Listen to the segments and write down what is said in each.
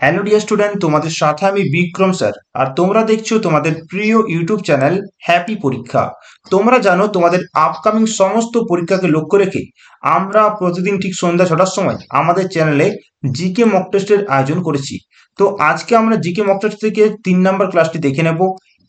Hello dear student তোমাদের সাথে আমি বিক্রম স্যার আর তোমরা দেখছ তোমাদের প্রিয় ইউটিউব চ্যানেল হ্যাপি পরীক্ষা তোমরা জানো তোমাদের আপকামিং সমস্ত পরীক্ষাকে লক্ষ্য রেখে আমরা প্রতিদিন ঠিক সন্ধ্যা ছটার সময় আমাদের চ্যানেলে জিকে মক টেস্টের আয়োজন করেছি। তো আজকে আমরা জিকে মক টেস্ট থেকে তিন নম্বর ক্লাসটি দেখে নেব।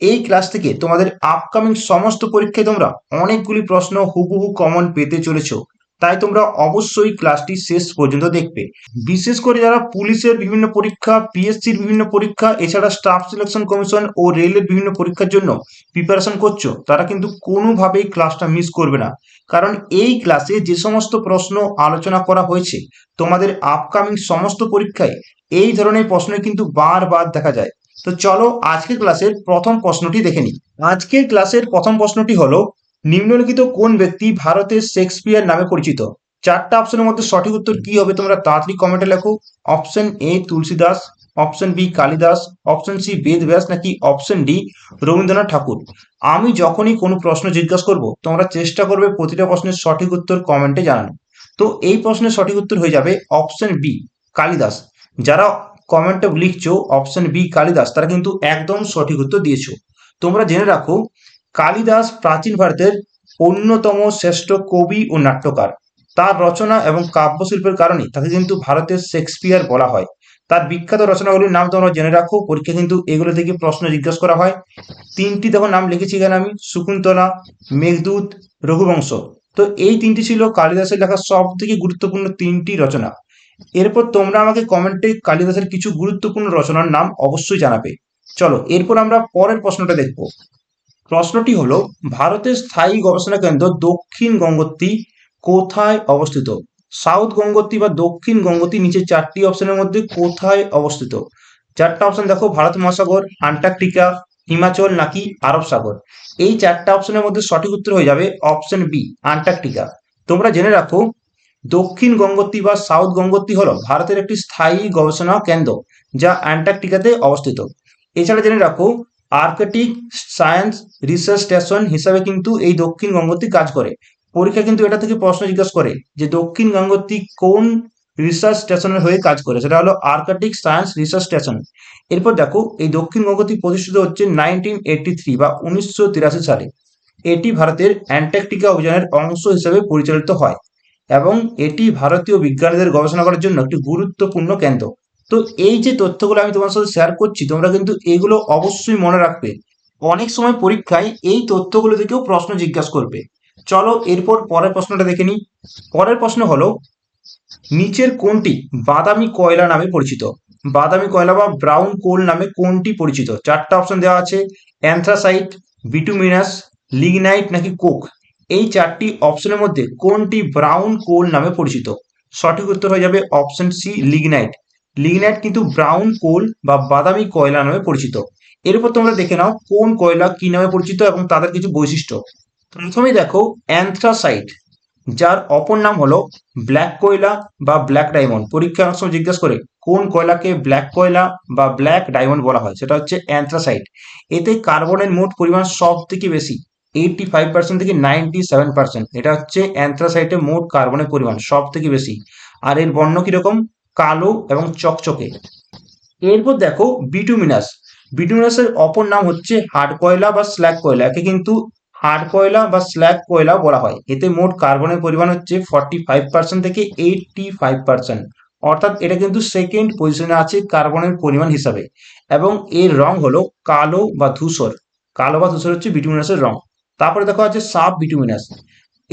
এই ক্লাস থেকে তোমাদের আপকামিং সমস্ত পরীক্ষায় তোমরা অনেকগুলি প্রশ্ন হুবহু কমন পেতে চলেছো। তাই তোমরা অবশ্যই ক্লাসটি শেষ পর্যন্ত দেখবে। বিশেষ করে যারা পুলিশের বিভিন্ন পরীক্ষা পিএসসির বিভিন্ন পরীক্ষা, এছাড়া স্টাফ সিলেকশন কমিশন ও রেলের বিভিন্ন পরীক্ষার জন্য প্রিপারেশন করছ, তারা কিন্তু কোনোভাবেই ক্লাসটা মিস করবে না। কারণ এই ক্লাসে যে সমস্ত প্রশ্ন আলোচনা করা হয়েছে, তোমাদের আপকামিং সমস্ত পরীক্ষায় এই ধরনের প্রশ্ন কিন্তু বারবার দেখা যায়। তো চলো আজকের ক্লাসের প্রথম প্রশ্নটি দেখে নিই। আজকের ক্লাসের প্রথম প্রশ্নটি হলো নিম্নলিখিত কোন ব্যক্তি ভারতের শেক্সপিয়ার নামে পরিচিত? চারটা অপশনের মধ্যে সঠিক উত্তর কি হবে তোমরা তাড়াতাড়ি কমেন্টে লেখো। Option A Tulsidas. Option B Kalidas. Option C Ved Vyas নাকি অপশন ডি রবীন্দ্রনাথ ঠাকুর? আমি যখনই কোনো প্রশ্ন জিজ্ঞাসা করব, তোমরা চেষ্টা করবে প্রতিটা প্রশ্নের সঠিক উত্তর কমেন্টে জানানো তো এই প্রশ্নের সঠিক উত্তর হয়ে যাবে অপশন বি কালিদাস। যারা কমেন্টে লিখছো অপশন বি কালিদাস, তারা কিন্তু একদম সঠিক উত্তর দিয়েছ। তোমরা জেনে রাখো কালিদাস প্রাচীন ভারতের অন্যতম শ্রেষ্ঠ কবি ও নাট্যকার। তার রচনা এবং কাব্যশিল্পের কারণে তাকে কিন্তু ভারতের শেক্সপিয়ার বলা হয়। তার বিখ্যাত রচনাগুলির নাম তোমরা জেনে রাখো পরীক্ষা কিন্তু এগুলো থেকে প্রশ্ন জিজ্ঞাসা করা হয়। তিনটি দেখো, নাম লিখেছি এখানে আমি, শকুন্তলা, মেঘদূত, রঘুবংশ। তো এই তিনটি ছিল কালিদাসের লেখা সব থেকে গুরুত্বপূর্ণ তিনটি রচনা। এরপর তোমরা আমাকে কমেন্টে কালিদাসের কিছু গুরুত্বপূর্ণ রচনার নাম অবশ্যই জানাবে। চলো, এরপর আমরা পরের প্রশ্নটা দেখব। প্রশ্নটি হলো, ভারতের স্থায়ী গবেষণা কেন্দ্র দক্ষিণ গঙ্গোত্রী কোথায় অবস্থিত? সাউথ গঙ্গোত্রী বা দক্ষিণ গঙ্গোত্রী নিচে চারটি অপশনের মধ্যে কোথায় অবস্থিত? চারটা অপশন দেখো, ভারত মহাসাগর, আন্টার্কটিকা, হিমাচল নাকি আরব সাগর? এই চারটা অপশনের মধ্যে সঠিক উত্তর হয়ে যাবে অপশন বি, আন্টার্কটিকা। তোমরা জেনে রাখো, দক্ষিণ গঙ্গোত্রী বা সাউথ গঙ্গোত্রী হলো ভারতের একটি স্থায়ী গবেষণা কেন্দ্র যা অ্যান্টার্কটিকাতে অবস্থিত। এছাড়া জেনে রাখো আর্কটিক সায়েন্স রিসার্চ স্টেশন হিসাবে কিন্তু এই দক্ষিণ গঙ্গোত্রী কাজ করে। পরীক্ষা কিন্তু এটা থেকে প্রশ্ন জিজ্ঞাসা করে যে দক্ষিণ গঙ্গোত্রী কোন রিসার্চ স্টেশনের হয়ে কাজ করে? সেটা হলো আর্কটিক সায়েন্স রিসার্চ স্টেশন এরপর দেখো, এই দক্ষিণ গঙ্গোত্রী প্রতিষ্ঠিত হচ্ছে নাইনটিন এইটটি থ্রি বা উনিশশো তিরাশি সালে। এটি ভারতের অ্যান্টার্কটিকা অভিযানের অংশ হিসেবে পরিচালিত হয় এবং এটি ভারতীয় বিজ্ঞানীদের গবেষণা করার জন্য একটি গুরুত্বপূর্ণ কেন্দ্র। তো এই যে তথ্যগুলো আমি তোমার সাথে শেয়ার করছি, তোমরা কিন্তু এগুলো অবশ্যই মনে রাখবে। অনেক সময় পরীক্ষায় এই তথ্যগুলো থেকেও প্রশ্ন জিজ্ঞাসা করবে। চলো এরপর পরের প্রশ্নটা দেখে নিই। পরের প্রশ্ন হলো, নিচের কোনটি বাদামি কয়লা নামে পরিচিত? বাদামি কয়লা বা ব্রাউন কোল নামে কোনটি পরিচিত? চারটা অপশন দেওয়া আছে। অ্যান্থ্রাসাইট, বিটুমিনাস, লিগনাইট নাকি কোক? এই চারটি অপশনের মধ্যে কোনটি ব্রাউন কোল নামে পরিচিত? সঠিক উত্তর হয়ে যাবে অপশন সি লিগনাইট। লিগনাইট কিন্তু ব্রাউন কোল বা বাদামি কয়লা নামে পরিচিত। এরপর তোমরা দেখে নাও কোন কয়লা কি নামে পরিচিত এবং তাদের কিছু বৈশিষ্ট্য। প্রথমেই দেখো অ্যান্থ্রাসাইট, যার অপর নাম হলো ব্ল্যাক কয়লা বা ব্ল্যাক ডায়মন্ড। পরীক্ষা অনেক সময় জিজ্ঞাসা করে কোন কয়লাকে ব্ল্যাক কয়লা বা ব্ল্যাক ডায়মন্ড বলা হয়, সেটা হচ্ছে অ্যান্থ্রাসাইট। এতে কার্বনের মোট পরিমাণ সব থেকে বেশি এইটটি ফাইভ পার্সেন্ট থেকে নাইনটি সেভেন পার্সেন্ট এটা হচ্ছে অ্যান্থ্রাসাইটের মোট কার্বনের পরিমাণ সব থেকে বেশি। আর এর বর্ণ কীরকম? কালো এবং চকচকে। এরপর দেখো বিটুমিনাস। বিটুমিনাসের অপর নাম হচ্ছে হার্ড কয়লা বা স্ল্যাক কয়লা। একে কিন্তু হার্ড কয়লা বা স্ল্যাক কয়লা বলা হয়। এতে মোট কার্বনের পরিমাণ হচ্ছে ফর্টি ফাইভ পার্সেন্ট থেকে এইটটি ফাইভ পার্সেন্ট অর্থাৎ এটা কিন্তু সেকেন্ড পজিশনে আছে কার্বনের পরিমাণ হিসাবে। এবং এর রং হলো কালো বা ধূসর। কালো বা ধূসর হচ্ছে বিটুমিনাসের রং। তারপরে দেখা হচ্ছে সাব বিটুমিনাস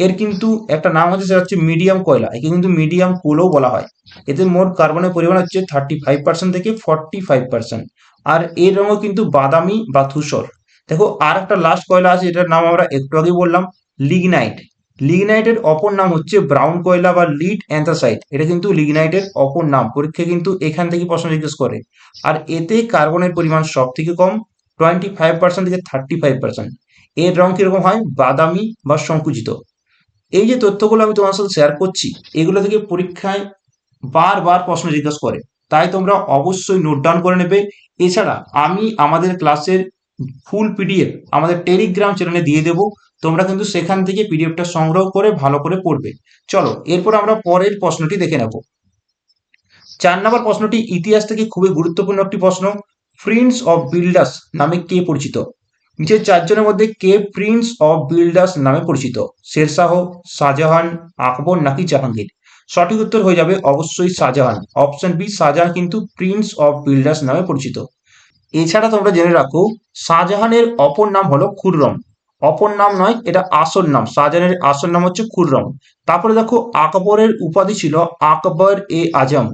এর কিন্তু একটা নাম আছে, সেটা হচ্ছে মিডিয়াম কয়লা। একে কিন্তু মিডিয়াম কোলও বলা হয়। এতে মোট কার্বনের পরিমাণ হচ্ছে থার্টি ফাইভ পার্সেন্ট থেকে ফর্টি ফাইভ পার্সেন্ট আর এর রঙও কিন্তু বাদামি বা ধূসর। দেখো, আর একটা লাস্ট কয়লা আছে, এটার নাম আমরা একটু আগে বললাম লিগনাইট লিগনাইটের অপর নাম হচ্ছে ব্রাউন কয়লা বা লিড অ্যান্থাসাইট এটা কিন্তু লিগনাইটের অপর নাম। পরীক্ষা কিন্তু এখান থেকে প্রশ্ন জিজ্ঞেস করে। আর এতে কার্বনের পরিমাণ সব থেকে কম টোয়েন্টি ফাইভ পার্সেন্ট থেকে থার্টি ফাইভ পার্সেন্ট এর রং কীরকম হয়? বাদামি বা সংকুচিত। এই যে তথ্যগুলো আমি তোমার সাথে শেয়ার করছি, এগুলো থেকে পরীক্ষায় বারবার প্রশ্ন জিজ্ঞাসা করে। তাই তোমরা অবশ্যই নোট ডাউন করে নেবে। এছাড়া আমি আমাদের ক্লাসের ফুল পিডিএফ আমাদের টেলিগ্রাম চ্যানেলে দিয়ে দেবো। তোমরা কিন্তু সেখান থেকে পিডিএফটা সংগ্রহ করে ভালো করে পড়বে। চলো, এরপর আমরা পরের প্রশ্নটি দেখে নেব। চার নম্বর প্রশ্নটি ইতিহাস থেকে খুবই গুরুত্বপূর্ণ একটি প্রশ্ন। প্রিন্স অফ বিল্ডার্স নামে কে পরিচিত? নিচের চারজনের মধ্যে কে প্রিন্স অফ বিল্ডার্স নামে পরিচিত? শেরশাহ, শাহজাহান, আকবর নাকি জাহাঙ্গীর? সঠিক উত্তর হয়ে যাবে অবশ্যই শাহজাহান। অপশন বি, শাহজাহান কিন্তু প্রিন্স অফ বিল্ডার্স নামে পরিচিত। এছাড়া তোমরা জেনে রাখো, শাহজাহানের অপর নাম হলো খুররম। অপর নাম নয়, এটা আসল নাম। শাহজাহানের আসল নাম হচ্ছে খুররম। তারপরে দেখো, আকবরের উপাধি ছিল আকবর এ আজম।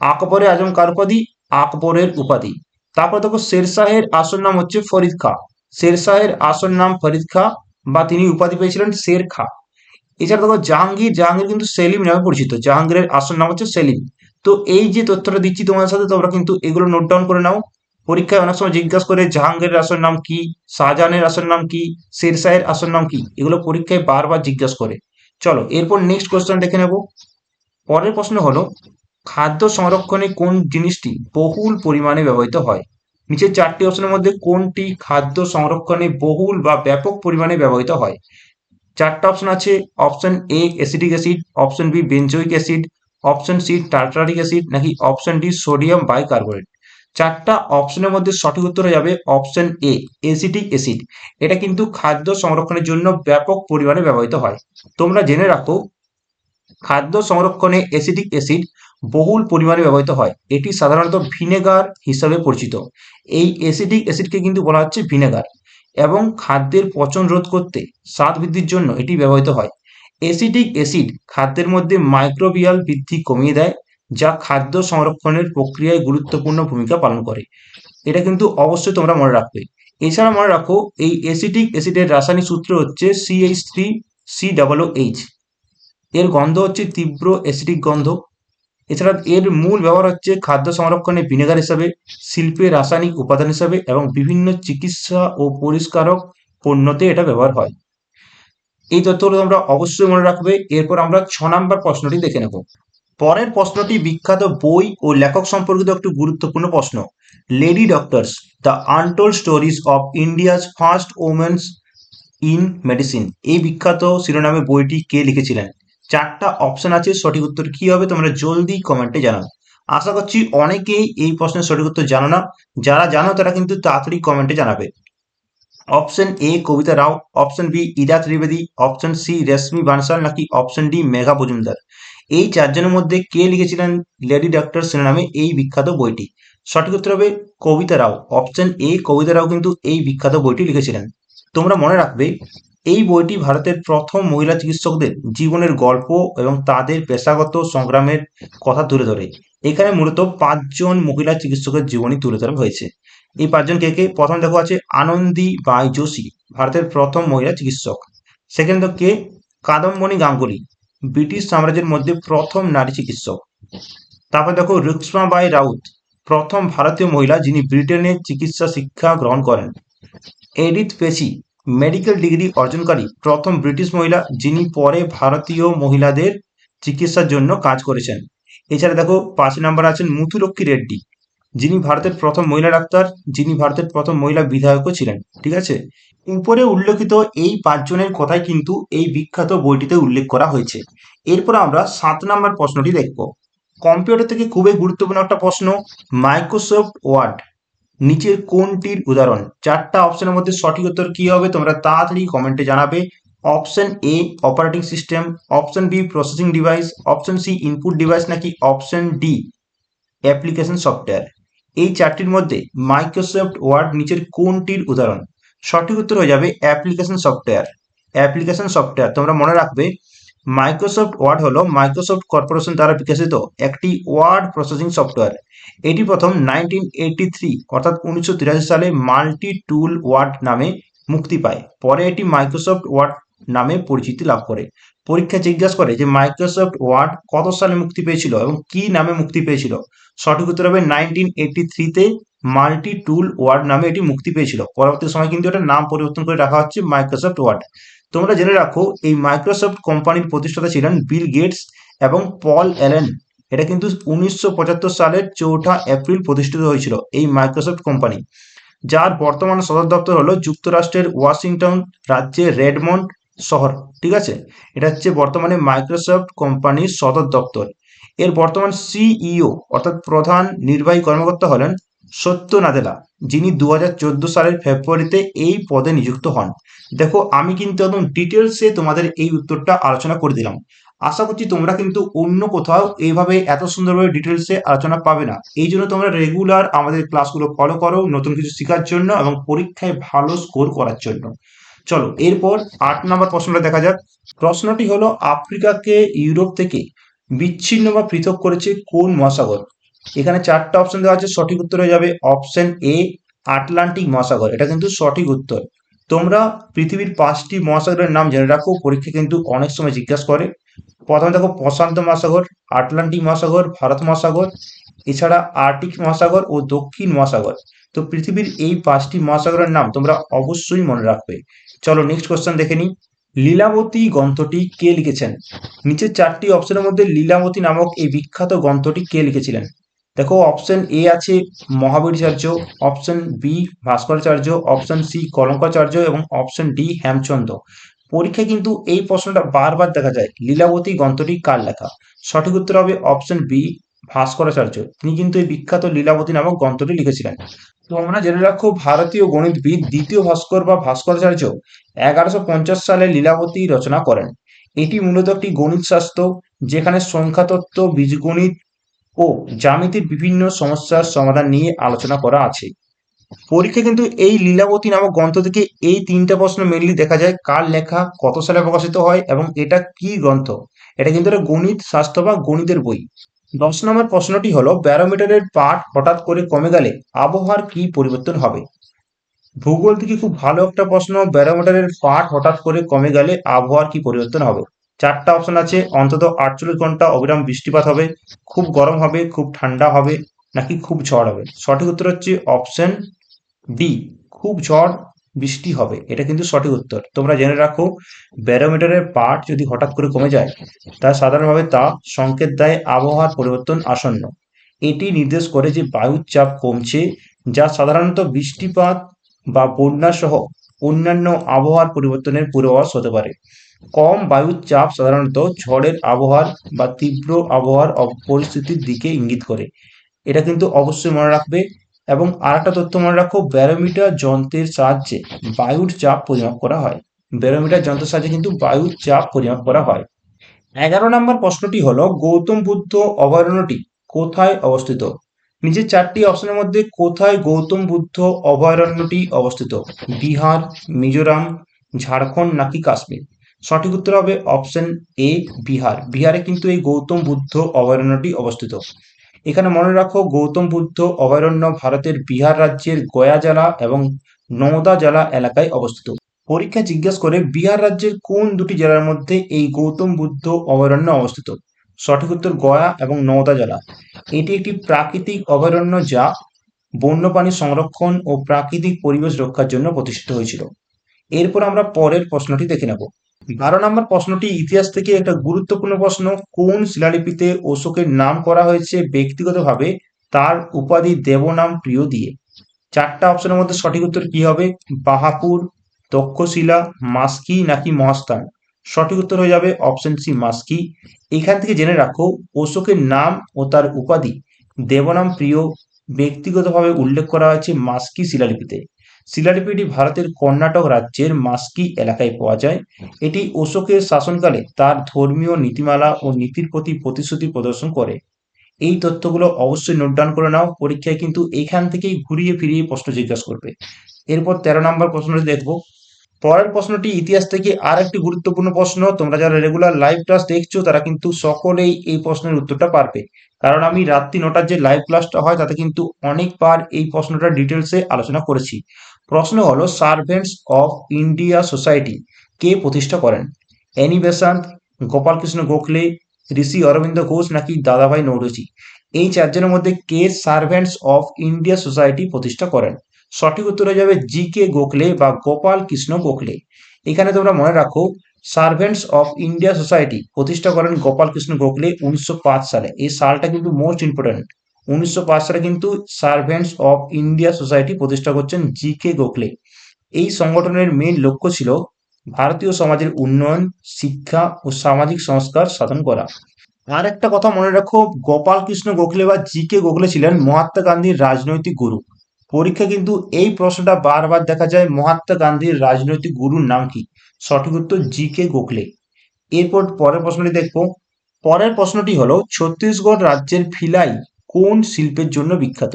আকবরে আজম কার উপাধি? আকবরের উপাধি। তারপর দেখো, শেরশাহের আসল নাম হচ্ছে ফরিদ খা। শেরশাহের আসল নাম ফরিদ খা বা তিনি উপাধি পেয়েছিলেন শের খা। এছাড়া দেখো জাহাঙ্গীর জাহাঙ্গীর কিন্তু সেলিম নামে পরিচিত। জাহাঙ্গীরের আসল নাম হচ্ছে সেলিম। তো এই যে তথ্যটা দিচ্ছি তোমাদের সাথে, তোমরা কিন্তু এগুলো নোট ডাউন করে নাও। পরীক্ষায় অনেক সময় জিজ্ঞাসা করে জাহাঙ্গীরের আসল নাম কি, শাহজাহানের আসল নাম কি, শেরশাহের আসল নাম কি, এগুলো পরীক্ষায় বারবার জিজ্ঞাসা করে। চলো, এরপর নেক্সট কোশ্চেন দেখে নেব। পরের প্রশ্ন হলো, খাদ্য সংরক্ষণে কোন জিনিসটি বহুল পরিমাণে ব্যবহৃত হয়? নিচের চারটি অপশনের মধ্যে কোনটি খাদ্য সংরক্ষণে বহুল বা ব্যাপক পরিমাণে ব্যবহৃত হয়? চারটা অপশন আছে, option A acidic acid option B benzoic acid option C tartaric acid নাকি অপশন ডি সোডিয়াম বাইকার্বনেট চারটা অপশনের মধ্যে সঠিক উত্তর হয়ে যাবে অপশন এ এসিটিক অ্যাসিড এটা কিন্তু খাদ্য সংরক্ষণের জন্য ব্যাপক পরিমাণে ব্যবহৃত হয়। তোমরা জেনে রাখো খাদ্য সংরক্ষণে অ্যাসিডিক অ্যাসিড বহুল পরিমাণে ব্যবহৃত হয়। এটি সাধারণত ভিনেগার হিসাবে পরিচিত। এই অ্যাসিডিক অ্যাসিডকে কিন্তু বলা হচ্ছে ভিনেগার এবং খাদ্যের পচন রোধ করতে স্বাদ বৃদ্ধির জন্য এটি ব্যবহৃত হয়। অ্যাসিডিক অ্যাসিড খাদ্যের মধ্যে মাইক্রোবিয়াল বৃদ্ধি কমিয়ে দেয়, যা খাদ্য সংরক্ষণের প্রক্রিয়ায় গুরুত্বপূর্ণ ভূমিকা পালন করে। এটা কিন্তু অবশ্যই তোমরা মনে রাখবে। এছাড়া মনে রাখো, এই অ্যাসিডিক অ্যাসিডের রাসায়নিক সূত্র হচ্ছে CH three C double H এর গন্ধ হচ্ছে তীব্র অ্যাসিডিক গন্ধ। এছাড়া এর মূল ব্যবহার হচ্ছে খাদ্য সংরক্ষণে ভিনেগার হিসাবে, শিল্পে রাসায়নিক উপাদান হিসাবে এবং বিভিন্ন চিকিৎসা ও পরিষ্কারক পণ্যতে এটা ব্যবহার হয়। এই তথ্যগুলো তোমরা অবশ্যই মনে রাখবে। এরপর আমরা ছ নম্বর প্রশ্নটি দেখে নেব। পরের প্রশ্নটি বিখ্যাত বই ও লেখক সম্পর্কিত একটি গুরুত্বপূর্ণ প্রশ্ন। Lady doctors the untold stories of India's first women's in medicine এই বিখ্যাত শিরোনামে বইটি কে লিখেছিলেন? চারটা অপশন আছে সঠিক উত্তর কি হবে তোমরা জলদি কমেন্টে জানাও আশা করছি অনেকেই এই প্রশ্নের সঠিক উত্তর জানো না। যারা জানো তারা কিন্তু তাড়াতাড়ি কমেন্টে জানাবে। Option A Kavita Rao. Option B Ira Trivedi. Option C Reshmi Bansal নাকি অপশন ডি মেঘা মজুমদার। এই চারজনের মধ্যে কে লিখেছিলেন লেডি ডক্টর শিরোনামে এই বিখ্যাত বইটি? সঠিক উত্তর হবে কবিতা রাও। অপশন এ কবিতা রাও কিন্তু এই বিখ্যাত বইটি লিখেছিলেন। তোমরা মনে রাখবে এই বইটি ভারতের প্রথম মহিলা চিকিৎসকদের জীবনের গল্প এবং তাদের পেশাগত সংগ্রামের কথা তুলে ধরে। এখানে মূলত পাঁচজন মহিলা চিকিৎসকের জীবনী তুলে ধরা হয়েছে। এই পাঁচজন কে কে? প্রথম দেখো আছে আনন্দী বাই যোশী, ভারতের প্রথম মহিলা চিকিৎসক। সেকেন্ড কে? কাদম্বনী গাঙ্গুলি, ব্রিটিশ সাম্রাজ্যের মধ্যে প্রথম নারী চিকিৎসক। তারপর দেখো রুক্সমা বাই রাউত, প্রথম ভারতীয় মহিলা যিনি ব্রিটেনে চিকিৎসা শিক্ষা গ্রহণ করেন। এডিথ পেসি মেডিকেল ডিগ্রি অর্জনকারী প্রথম ব্রিটিশ মহিলা যিনি পরে ভারতীয় মহিলাদের চিকিৎসার জন্য কাজ করেছেন। এছাড়া দেখো, পাঁচ নম্বর আছেন মুথুলক্ষ্মী রেড্ডি। যিনি ভারতের প্রথম মহিলা ডাক্তার, যিনি ভারতের প্রথম মহিলা বিধায়কও ছিলেন, ঠিক আছে? উপরে উল্লেখিত এই পাঁচজনের কথাই কিন্তু এই বিখ্যাত বইটিতে উল্লেখ করা হয়েছে। এরপর আমরা সাত নম্বর প্রশ্নটি দেখব। কম্পিউটার থেকে খুবই গুরুত্বপূর্ণ একটা প্রশ্ন, মাইক্রোসফট ওয়ার্ড। নিচের কোনটির উদাহরণ? চারটা অপশনের মধ্যে সঠিক উত্তর কি হবে তোমরা তাড়াতাড়ি কমেন্টে জানাবে। Option A operating system option B processing device option C input device নাকি অপশন ডি অ্যাপ্লিকেশন সফটওয়্যার এই চারটির মধ্যে মাইক্রোসফট ওয়ার্ড নিচের কোনটির উদাহরণ? সঠিক উত্তর হয়ে যাবে অ্যাপ্লিকেশন সফটওয়্যার অ্যাপ্লিকেশন সফটওয়্যার তোমরা মনে রাখবে মাইক্রোসফট ওয়ার্ড হলো মাইক্রোসফট কর্পোরেশন দ্বারা বিকশিত একটি ওয়ার্ড প্রসেসিং সফটওয়্যার এটি প্রথম নাইনটিন এইটি থ্রি অর্থাৎ উনিশশো তিরাশি সালে মাল্টি টুল ওয়ার্ড নামে মুক্তি পায়। পরে এটি মাইক্রোসফট ওয়ার্ড নামে পরিচিতি লাভ করে। পরীক্ষা জিজ্ঞাসা করে যে মাইক্রোসফট ওয়ার্ড কত সালে মুক্তি পেয়েছিল এবং কি নামে মুক্তি পেয়েছিল? সঠিক উত্তর হবে নাইনটিন এইটি থ্রিতে মাল্টি টুল ওয়ার্ড নামে এটি মুক্তি পেয়েছিল। পরবর্তী সময় কিন্তু এটার নাম পরিবর্তন করে রাখা হচ্ছে মাইক্রোসফট ওয়ার্ড তোমরা জেনে রাখো, এই মাইক্রোসফট কোম্পানির প্রতিষ্ঠাতা ছিলেন বিল গেটস এবং পল অ্যালেন এটা কিন্তু উনিশশো সালের চৌঠা এপ্রিল প্রতিষ্ঠিত হয়েছিল এই মাইক্রোসফট কোম্পানি যার বর্তমান সদর দপ্তর হলো যুক্তরাষ্ট্রের ওয়াশিংটন রাজ্যের রেডমন্ড শহর, ঠিক আছে? এটা হচ্ছে বর্তমানে মাইক্রোসফট কোম্পানির সদর দপ্তর। এর বর্তমান সিইও অর্থাৎ প্রধান নির্বাহী কর্মকর্তা হলেন সত্য নাদেলা যিনি দু হাজার চোদ্দ সালের ফেব্রুয়ারিতে এই পদে নিযুক্ত হন। দেখো, আমি কিন্তু একদম ডিটেলসে তোমাদের এই উত্তরটা আলোচনা করে দিলাম। আশা করছি তোমরা কিন্তু অন্য কোথাও এইভাবে এত সুন্দরভাবে ডিটেলসে আলোচনা পাবে না। এই জন্য তোমরা রেগুলার আমাদের ক্লাসগুলো ফলো করো নতুন কিছু শেখার জন্য এবং পরীক্ষায় ভালো স্কোর করার জন্য। চলো, এরপর আট নম্বর প্রশ্নটা দেখা যাক। প্রশ্নটি হলো, আফ্রিকাকে ইউরোপ থেকে বিচ্ছিন্ন বা পৃথক করেছে কোন মহাসাগর? এখানে চারটা অপশন দেওয়া আছে, সঠিক উত্তর হয়ে যাবে অপশন এ আটলান্টিক মহাসাগর। এটা কিন্তু সঠিক উত্তর। তোমরা পৃথিবীর পাঁচটি মহাসাগরের নাম জেনে রাখো, পরীক্ষা কিন্তু অনেক সময় জিজ্ঞাসা করে। প্রথমে দেখো প্রশান্ত মহাসাগর আটলান্টিক মহাসাগর, ভারত মহাসাগর, এছাড়া আর্টিক মহাসাগর ও দক্ষিণ মহাসাগর। তো পৃথিবীর এই পাঁচটি মহাসাগরের নাম তোমরা অবশ্যই মনে রাখবে। চলো নেক্সট কোশ্চেন দেখে নিই। লীলাবতী গ্রন্থটি কে লিখেছেন? নিচের চারটি অপশনের মধ্যে লীলাবতী নামক এই বিখ্যাত গ্রন্থটি কে লিখেছিলেন? দেখো অপশন এ আছে Mahaviracharya option B Bhaskaracharya option C Kalankacharya এবং অপশন ডি হেমচন্দ্র। পরীক্ষায় কিন্তু এই প্রশ্নটা বারবার দেখা যায়, লীলাবতী গ্রন্থটি কার লেখা? সঠিক উত্তর হবে অপশন বি ভাস্করাচার্য। তিনি কিন্তু এই বিখ্যাত লীলাবতী নামক গ্রন্থটি লিখেছিলেন। তোমরা জেনে রাখো, ভারতীয় গণিতবিদ দ্বিতীয় ভাস্কর বা ভাস্করাচার্য এগারোশো পঞ্চাশ সালে লীলাবতী রচনা করেন। এটি মূলত একটি গণিত শাস্ত্র, যেখানে সংখ্যাতত্ত্ব, বীজগণিত ও জ্যামিতির বিভিন্ন সমস্যার সমাধান নিয়ে আলোচনা করা আছে। পরীক্ষা কিন্তু এই লীলাবতী নামক গ্রন্থ থেকে এই তিনটা প্রশ্ন মেনলি দেখা যায়, কার লেখা, কত সালে প্রকাশিত হয় এবং এটা কি গ্রন্থ? এটা কিন্তু একটা গণিত, স্বাস্থ্য বা গণিতের বই। দশ নম্বর প্রশ্নটি হলো, ব্যারোমিটারের পাঠ হঠাৎ করে কমে গেলে আবহাওয়ার কি পরিবর্তন হবে? ভূগোল থেকে খুব ভালো একটা প্রশ্ন, ব্যারোমিটারের পাঠ হঠাৎ করে কমে গেলে আবহাওয়ার কি পরিবর্তন হবে? চারটা অপশন আছে, অন্তত আটচল্লিশ ঘণ্টা অবিরাম বৃষ্টিপাত হবে, খুব গরম হবে, খুব ঠান্ডা হবে, নাকি খুব ঝড় হবে? সঠিক উত্তর হচ্ছে অপশন ডি খুব ঝড় বৃষ্টি হবে। এটা কিন্তু সঠিক উত্তর। তোমরা জেনে রাখো, ব্যারোমিটারের পাঠ যদি হঠাৎ করে কমে যায় তা সাধারণভাবে তা সংকেত দেয় আবহাওয়ার পরিবর্তন আসন্ন। এটি নির্দেশ করে যে বায়ুর চাপ কমছে, যা সাধারণত বৃষ্টিপাত বা বন্যা সহ অন্যান্য আবহাওয়ার পরিবর্তনের পূর্বাভাস হতে পারে। কম বায়ুর চাপ সাধারণত ঝড়ের আবহাওয়ার বা তীব্র আবহাওয়ার পরিস্থিতির দিকে ইঙ্গিত করে। এটা কিন্তু অবশ্যই মনে রাখবে এবং আরেকটা তথ্য মনে রাখো, ব্যারোমিটার যন্ত্রের সাহায্যে বায়ুর চাপ পরিমাপ করা হয়। ব্যারোমিটার যন্ত্রের সাহায্যে কিন্তু বায়ুর চাপ পরিমাপ করা হয়। এগারো নম্বর প্রশ্নটি হলো, গৌতম বুদ্ধ অভয়ারণ্যটি কোথায় অবস্থিত? নিচের চারটি অপশনের মধ্যে কোথায় গৌতম বুদ্ধ অভয়ারণ্যটি অবস্থিত? বিহার, মিজোরাম, ঝাড়খণ্ড নাকি কাশ্মীর? সঠিক উত্তর হবে অপশন এ বিহার। বিহারে কিন্তু এই গৌতম বুদ্ধ অভয়ারণ্যটি অবস্থিত। এখানে মনে রাখো, গৌতম বুদ্ধ অভয়ারণ্য ভারতের বিহার রাজ্যের গয়া জেলা এবং নওদা জেলা এলাকায় অবস্থিত। পরীক্ষা জিজ্ঞাসা করে বিহার রাজ্যের কোন দুটি জেলার মধ্যে এই গৌতম বুদ্ধ অভয়ারণ্য অবস্থিত? সঠিক উত্তর গয়া এবং নওদা জেলা। এটি একটি প্রাকৃতিক অভয়ারণ্য যা বন্যপ্রাণী সংরক্ষণ ও প্রাকৃতিক পরিবেশ রক্ষার জন্য প্রতিষ্ঠিত হয়েছিল। এরপর আমরা পরের প্রশ্নটি দেখে নেব। বারো নম্বর প্রশ্নটি ইতিহাস থেকে একটা গুরুত্বপূর্ণ প্রশ্ন। কোন শিলালিপিতে অশোকের নাম করা হয়েছে ব্যক্তিগতভাবে? তার উপাধি দেবনাম প্রিয় দিয়ে। চারটা অপশনের মধ্যে সঠিক উত্তর কি হবে? বাহাপুর, তক্ষশিলা, মাস্কি নাকি মহাস্থান? সঠিক উত্তর হয়ে যাবে অপশন সি, মাস্কি। এখান থেকে জেনে রাখো, অশোকের নাম ও তার উপাধি দেবনাম প্রিয় ব্যক্তিগতভাবে উল্লেখ করা হয়েছে মাস্কি শিলালিপিতে। শিলালিপিটি ভারতের কর্ণাটক রাজ্যের মাস্কি এলাকায় পাওয়া যায়। এটি অশোকের শাসনকালে তার ধর্মীয় নীতিমালা ও নীতির প্রতি প্রতিশ্রুতি প্রদর্শন করে। এই তথ্যগুলো অবশ্যই নোট ডাউন করে নাও, পরীক্ষায় কিন্তু এইখান থেকেই ঘুরিয়ে ফিরিয়ে প্রশ্ন জিজ্ঞাসা করবে। এরপর তেরো নম্বর প্রশ্নটি দেখব। পরের প্রশ্নটি ইতিহাস থেকে আর একটি গুরুত্বপূর্ণ প্রশ্ন। তোমরা যারা রেগুলার লাইভ ক্লাস দেখছ, তারা কিন্তু সকলেই এই প্রশ্নের উত্তরটা পারবে। কারণ আমি রাত্রি নটার যে লাইভ ক্লাসটা হয়, তাতে কিন্তু অনেকবার এই প্রশ্নটা ডিটেলসে আলোচনা করেছি। প্রশ্ন হলো সার্ভেন্টস অফ ইন্ডিয়া সোসাইটি কে প্রতিষ্ঠা করেন? অ্যানি বেসান্ত গোপালকৃষ্ণ গোখলে, ঋষি অরবিন্দ ঘোষ নাকি দাদাভাই নৌরজি? এই চারজনের মধ্যে কে সার্ভেন্টস অফ ইন্ডিয়া সোসাইটি প্রতিষ্ঠা করেন? সঠিক উত্তর হয়ে যাবে জি কে গোখলে বা গোপাল কৃষ্ণ গোখলে। এখানে তোমরা মনে রাখো সার্ভেন্টস অফ ইন্ডিয়া সোসাইটি প্রতিষ্ঠা করেন গোপাল কৃষ্ণ গোখলে উনিশশো পাঁচ সালে। এই সালটা কিন্তু মোস্ট ইম্পর্টেন্ট উনিশশো পাঁচ সালে কিন্তু সার্ভেন্টস অফ ইন্ডিয়া সোসাইটি প্রতিষ্ঠা করছেন জি কে গোখলে। এই সংগঠনের মেন লক্ষ্য ছিল ভারতীয় সমাজের উন্নয়ন, শিক্ষা ও সামাজিক সংস্কার সাধন করা। আর একটা কথা মনে রাখো গোপাল কৃষ্ণ গোখলে বা জি কে গোখলে ছিলেন মহাত্মা গান্ধীর রাজনৈতিক গুরু। পরীক্ষা কিন্তু এই প্রশ্নটা বারবার দেখা যায় মহাত্মা গান্ধীর রাজনৈতিক গুরুর নাম কি? সঠিক উত্তর জি কে গোখলে। এরপর পরের প্রশ্নটি দেখব। পরের প্রশ্নটি হলো, ছত্তিশগড় রাজ্যের ভিলাই কোন শিল্পের জন্য বিখ্যাত?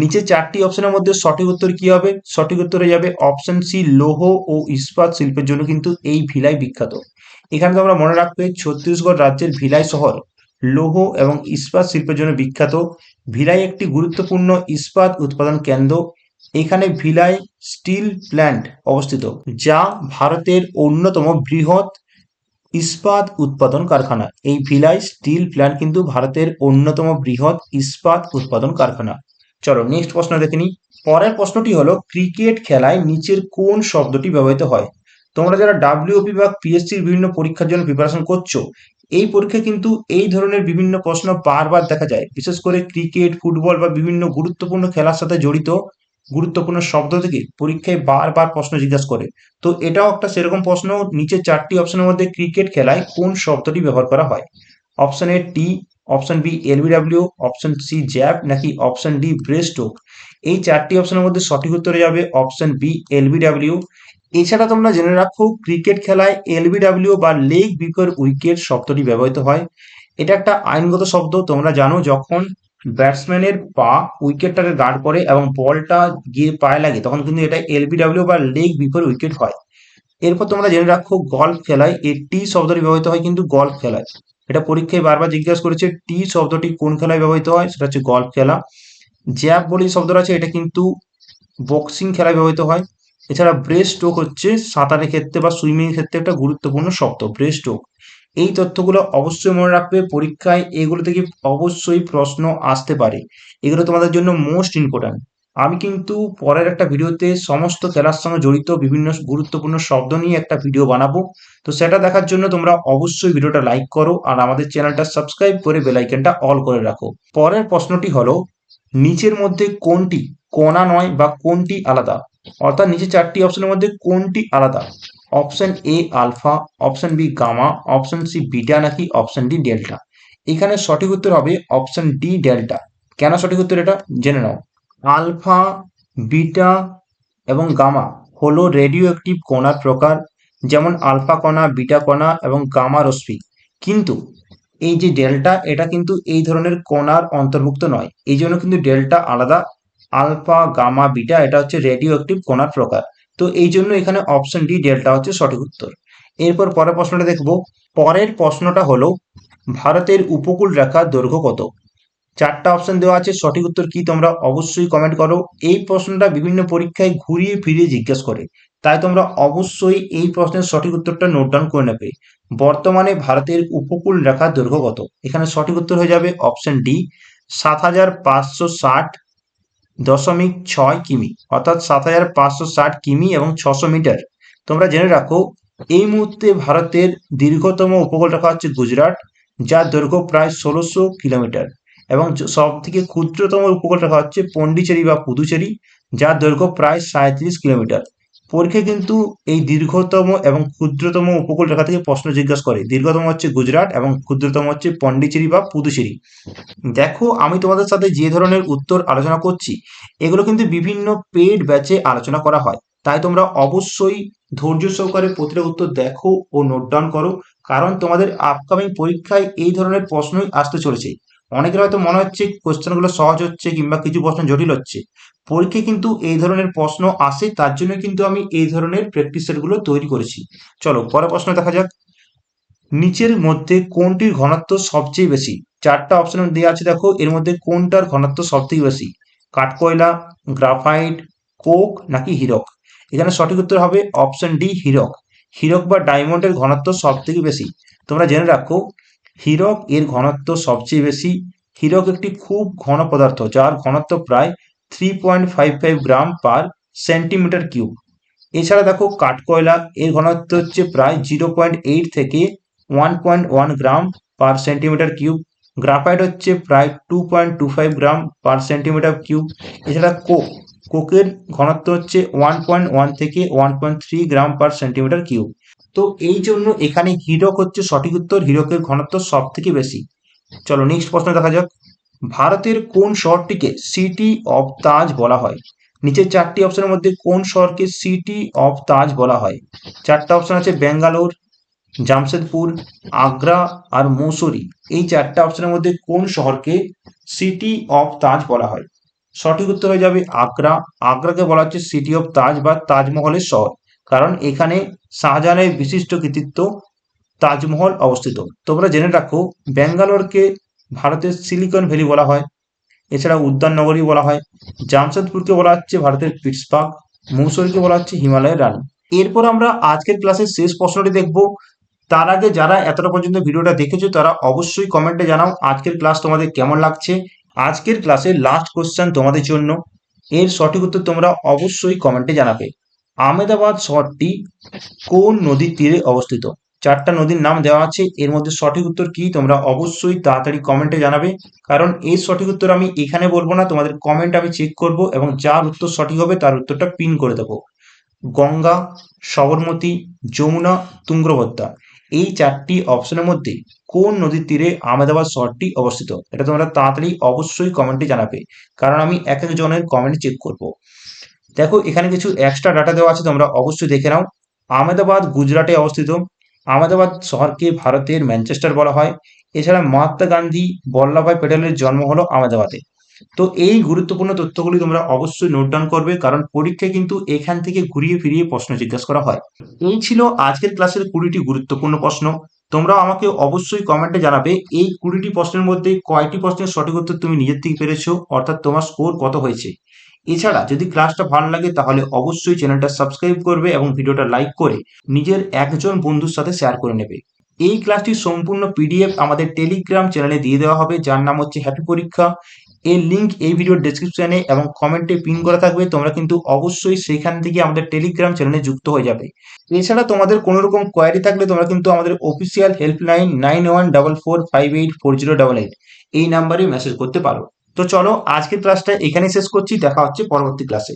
নিচে চারটি অপশনের মধ্যে সঠিক উত্তর কি হবে? সঠিক উত্তরে যাবে অপশন সি লৌহ ও ইস্পাত শিল্পের জন্য কিন্তু এই ভিলাই বিখ্যাত। এখানে তোমরা মনে রাখবে ছত্তিশগড় রাজ্যের ভিলাই শহর, লৌহ এবং ইস্পাত শিল্পের জন্য বিখ্যাত। ভিলাই একটি গুরুত্বপূর্ণ ইস্পাত উৎপাদন কেন্দ্র। এখানে ভিলাই স্টিল প্ল্যান্ট অবস্থিত, যা ভারতের অন্যতম বৃহৎ ইস্পাত উৎপাদন কারখানা। এই ভিলাই স্টিল প্ল্যান্ট কিন্তু ভারতের অন্যতম বৃহৎ ইস্পাত উৎপাদন কারখানা। চলো নেক্সট প্রশ্ন দেখে নিই। পরের প্রশ্নটি হলো, ক্রিকেট খেলায় নিচের কোন শব্দটি ব্যবহৃত হয়? তোমরা যারা ডাব্লিউপি বা পিএসসির বিভিন্ন পরীক্ষার জন্য প্রিপারেশন করছ, এই পরীক্ষায় কিন্তু এই ধরনের বিভিন্ন প্রশ্ন বারবার দেখা যায়। বিশেষ করে ক্রিকেট, ফুটবল বা বিভিন্ন গুরুত্বপূর্ণ খেলার সাথে জড়িত গুরুত্বপূর্ণ শব্দ থেকে পরীক্ষায় বারবার প্রশ্ন জিজ্ঞাসা করে। তো এটাও একটা সেরকম প্রশ্ন, নিচে চারটি অপশনের মধ্যে ক্রিকেট খেলায় কোন শব্দটি ব্যবহার করা হয়? Option A tee option B LBW option C zap নাকি অপশন ডি ব্রেস্টোক এই চারটি অপশনের মধ্যে সঠিক উত্তরে যাবে অপশন বি এলবিডাব্লিউ এছাড়া তোমরা জেনে রাখো ক্রিকেট খেলায় এলবিডাব্লিউ বা লেগ বিফোর উইকেট শব্দটি ব্যবহৃত হয়। এটা একটা আইনগত শব্দ, তোমরা জানো যখন ব্যাটসম্যানের পা উইকেটটাকে গার্ড করে এবং বলটা গিয়ে পায়ে লাগে তখন কিন্তু এটা এলবিডাব্লিউ বা লেগ বিফোর উইকেট হয়। এরপর তোমরা জেনে রাখো গল্ফ খেলায় এই টি শব্দটি ব্যবহৃত হয় কিন্তু গল্ফ খেলায়। এটা পরীক্ষায় বারবার জিজ্ঞাসা করেছে টি শব্দটি কোন খেলায় ব্যবহৃত হয়? সেটা হচ্ছে গল্ফ খেলা। জ্যাব বলে শব্দটা আছে, এটা কিন্তু বক্সিং খেলায় ব্যবহৃত হয়। এছাড়া ব্রেস্ট স্ট্রোক হচ্ছে সাঁতারের ক্ষেত্রে বা সুইমিং ক্ষেত্রে একটা গুরুত্বপূর্ণ শব্দ ব্রেস্ট স্ট্রোক এই তথ্যগুলো অবশ্যই মনে রাখবে। পরীক্ষায় এগুলো থেকে অবশ্যই প্রশ্ন আসতে পারে। এগুলো তোমাদের জন্য মোস্ট ইম্পর্ট্যান্ট আমি কিন্তু পরের একটা ভিডিওতে সমস্ত খেলার সঙ্গে জড়িত বিভিন্ন গুরুত্বপূর্ণ শব্দ নিয়ে একটা ভিডিও বানাবো। তো সেটা দেখার জন্য তোমরা অবশ্যই ভিডিওটা লাইক করো আর আমাদের চ্যানেলটা সাবস্ক্রাইব করে বেলাইকনটা অল করে রাখো। পরের প্রশ্নটি হলো, নিচের মধ্যে কোনটি? কোনা নয় বা কোনটি আলাদা? অর্থাৎ নিচে চারটি অপশনের মধ্যে কোনটি আলাদা? Option A alpha, option B gamma, option C beta নাকি অপশন ডি ডেল্টা। এখানে সঠিক উত্তর হবে অপশন ডি ডেল্টা। কেন সঠিক উত্তর এটা? জেনে নাও। আলফা, বিটা এবং গামা হলো রেডিও অ্যাক্টিভ কণার প্রকার, যেমন আলফা কণা, বিটা কণা এবং গামা রশ্মি। কিন্তু এই যে ডেল্টা, এটা কিন্তু এই ধরনের কণার অন্তর্ভুক্ত নয়। এই জন্য কিন্তু ডেল্টা আলাদা। আলফা, গামা, বিটা, এটা হচ্ছে রেডিও অ্যাক্টিভ কণার প্রকার। তো এই জন্য এখানে অপশন ডি ডেল্টা হচ্ছে সঠিক উত্তর। এরপর পরের প্রশ্নটা দেখব। পরের প্রশ্নটা হলো, ভারতের উপকূল রেখার দৈর্ঘ্য কত? চারটা অপশন দেওয়া আছে, সঠিক উত্তর কি তোমরা অবশ্যই কমেন্ট করো। এই প্রশ্নটা বিভিন্ন পরীক্ষায় ঘুরিয়ে ফিরিয়ে জিজ্ঞেস করে। তাই তোমরা অবশ্যই এই প্রশ্নের সঠিক উত্তরটা নোট ডাউন করে নেবে। বর্তমানে ভারতের উপকূল রেখার দৈর্ঘ্য কত? এখানে সঠিক উত্তর হয়ে যাবে অপশন ডি সাত হাজার পাঁচশো ষাট। দশমিক ছয় কিমি, অর্থাৎ সাত হাজার পাঁচশো ষাট কিমি এবং ছশো মিটার। তোমরা জেনে রাখো, এই মুহূর্তে ভারতের দীর্ঘতম উপকূল রেখা হচ্ছে গুজরাট, যার দৈর্ঘ্য প্রায় ষোলোশো কিলোমিটার এবং সব থেকে ক্ষুদ্রতম উপকূল রেখা হচ্ছে পন্ডিচেরি বা পুদুচেরি, যার দৈর্ঘ্য প্রায় সাঁত্রিশ কিলোমিটার। পরীক্ষা কিন্তু এই দীর্ঘতম এবং ক্ষুদ্রতম উপকূল রেখা থেকে প্রশ্ন জিজ্ঞাসা করে। দীর্ঘতম হচ্ছে গুজরাট এবং ক্ষুদ্রতম হচ্ছে পন্ডিচেরি বা পুদুচেরি। দেখো, আমি তোমাদের সাথে যে ধরনের উত্তর আলোচনা করছি, এগুলো কিন্তু বিভিন্ন পেড ব্যাচে আলোচনা করা হয়। তাই তোমরা অবশ্যই ধৈর্য সহকারে প্রতিটা উত্তর দেখো ও নোট ডাউন করো, কারণ তোমাদের আপকামিং পরীক্ষায় এই ধরনের প্রশ্নই আসতে চলেছে। অনেকের হয়তো মনে হচ্ছে কোশ্চেনগুলো সহজ হচ্ছে কিংবা কিছু প্রশ্ন জটিল হচ্ছে। পরীক্ষায় কিন্তু এই ধরনের প্রশ্ন আসে, তার জন্য কিন্তু আমি এই ধরনের প্র্যাকটিস সেটগুলো তৈরি করেছি। চলো, পরের প্রশ্ন দেখা যাক। নিচের মধ্যে কোনটির ঘনত্ব সবচেয়ে বেশি? চারটা অপশন দেওয়া আছে দেখো, এর মধ্যে কোনটার ঘনত্ব সবথেকে বেশি? কাঠকয়লা, গ্রাফাইট, কোক নাকি হিরক? এখানে সঠিক উত্তর হবে অপশন ডি হিরক। হিরক বা ডায়মন্ডের ঘনত্ব সব থেকে বেশি। তোমরা জেনে রাখো হিরক এর ঘনত্ব সবচেয়ে বেশি। হিরক একটি খুব ঘন পদার্থ, যার ঘনত্ব প্রায় three point five five gram per centimetre cube এছাড়া দেখো, কাঠকয়লা এর ঘনত্ব হচ্ছে প্রায় জিরো পয়েন্ট এইট থেকে one point one gram per centimetre cube graphite হচ্ছে প্রায় two point two five gram per centimetre cube এছাড়া কোক কোকের ঘনত্ব হচ্ছে ওয়ান পয়েন্ট ওয়ান থেকে one point three gram per centimetre cube তো এই জন্য এখানে হিরক হচ্ছে সঠিক উত্তর, হিরকের ঘনত্ব সব থেকে বেশি। চলো নেক্সট প্রশ্ন দেখা যাক। ভারতের কোন শহরটিকে সিটি অফ তাজ বলা হয়? নিচের চারটি অপশনের মধ্যে কোন শহরকে সিটি অফ তাজ বলা হয়? চারটা অপশন আছে ব্যাঙ্গালোর, জামশেদপুর, আগ্রা আর মৌসুরি। এই চারটা অপশনের মধ্যে কোন শহরকে সিটি অফ তাজ বলা হয়? সঠিক উত্তর হয়ে যাবে আগ্রা। আগ্রাকে বলা হচ্ছে সিটি অফ তাজ বা তাজমহলের শহর। কারণ এখানে শাহজাহানের বিশিষ্ট কৃতিত্ব তাজমহল অবস্থিত। তোমরা জেনে রাখো, ব্যাঙ্গালোরকে ভারতের সিলিকন ভ্যালি বলা হয় এছাড়া উদ্যান নগরী বলা হয়, জামশেদপুরকে বলা হচ্ছে ভারতের পিটসবার্গ মৌসুরিকে বলা হচ্ছে হিমালয়ের রানী। এরপর আমরা আজকের ক্লাসের শেষ প্রশ্নটি দেখব। তার আগে যারা এতটা পর্যন্ত ভিডিওটা দেখেছ, তারা অবশ্যই কমেন্টে জানাও আজকের ক্লাস তোমাদের কেমন লাগছে। আজকের ক্লাসের লাস্ট কোশ্চেন তোমাদের জন্য। এর সঠিক উত্তর তোমরা অবশ্যই কমেন্টে জানাবে। আহমেদাবাদ শহরটি কোন নদীর তীরে অবস্থিত? চারটা নদীর নাম দেওয়া আছে। এর মধ্যে সঠিক উত্তর কি? তোমরা অবশ্যই তাড়াতাড়ি কমেন্টে জানাবে। কারণ এর সঠিক উত্তর আমি এখানে বলব না। তোমাদের কমেন্ট আমি চেক করব এবং যার উত্তর সঠিক হবে তার উত্তরটা পিন করে দেবো। গঙ্গা, সবরমতী, যমুনা, তুঙ্গভদ্রা এই চারটি অপশনের মধ্যে কোন নদীর তীরে আহমেদাবাদ শহরটি অবস্থিত? এটা তোমরা তাড়াতাড়ি অবশ্যই কমেন্টে জানাবে। কারণ আমি এক একজনের কমেন্ট চেক করব। দেখো, এখানে কিছু এক্সট্রা ডাটা দেওয়া আছে, তোমরা অবশ্যই দেখে নাও। আহমেদাবাদ, গুজরাটে অবস্থিত। আহমেদাবাদ শহরকে ভারতের ম্যানচেস্টার বলা হয়। এছাড়া মহাত্মা গান্ধী, বল্লভভাই প্যাটেলের জন্ম হলো আহমেদাবাদে। তো এই গুরুত্বপূর্ণ তথ্যগুলি তোমরা অবশ্যই নোট ডাউন করবে, কারণ পরীক্ষায় কিন্তু এখান থেকে ঘুরিয়ে ফিরিয়ে প্রশ্ন জিজ্ঞাসা করা হয়। এই ছিল আজকের ক্লাসের কুড়িটি গুরুত্বপূর্ণ প্রশ্ন। তোমরা আমাকে অবশ্যই কমেন্টে জানাবে, এই কুড়িটি প্রশ্নের মধ্যে কয়টি প্রশ্নের সঠিক উত্তর তুমি নিজের থেকে পেরেছ, অর্থাৎ তোমার স্কোর কত হয়েছে। এছাড়া যদি ক্লাসটা ভালো লাগে, তাহলে অবশ্যই চ্যানেলটা সাবস্ক্রাইব করবে এবং ভিডিওটা লাইক করে নিজের একজন বন্ধুর সাথে শেয়ার করে নেবে। এই ক্লাসটি সম্পূর্ণ পিডিএফ আমাদের টেলিগ্রাম চ্যানেলে দিয়ে দেওয়া হবে, যার নাম হচ্ছে হ্যাপি পরীক্ষা এর লিঙ্ক এই ভিডিওর ডেসক্রিপশনে এবং কমেন্টে পিন করা থাকবে, তোমরা কিন্তু অবশ্যই সেখান থেকে আমাদের টেলিগ্রাম চ্যানেলে যুক্ত হয়ে যাবে। এছাড়া তোমাদের কোনো রকম কোয়ারি থাকলে তোমরা কিন্তু আমাদের official helpline nine one double four five eight four zero double eight এই নাম্বারে মেসেজ করতে পারো। তো চলো আজকের ক্লাসটা এখানেই শেষ করছি দেখা হচ্ছে পরবর্তী ক্লাসে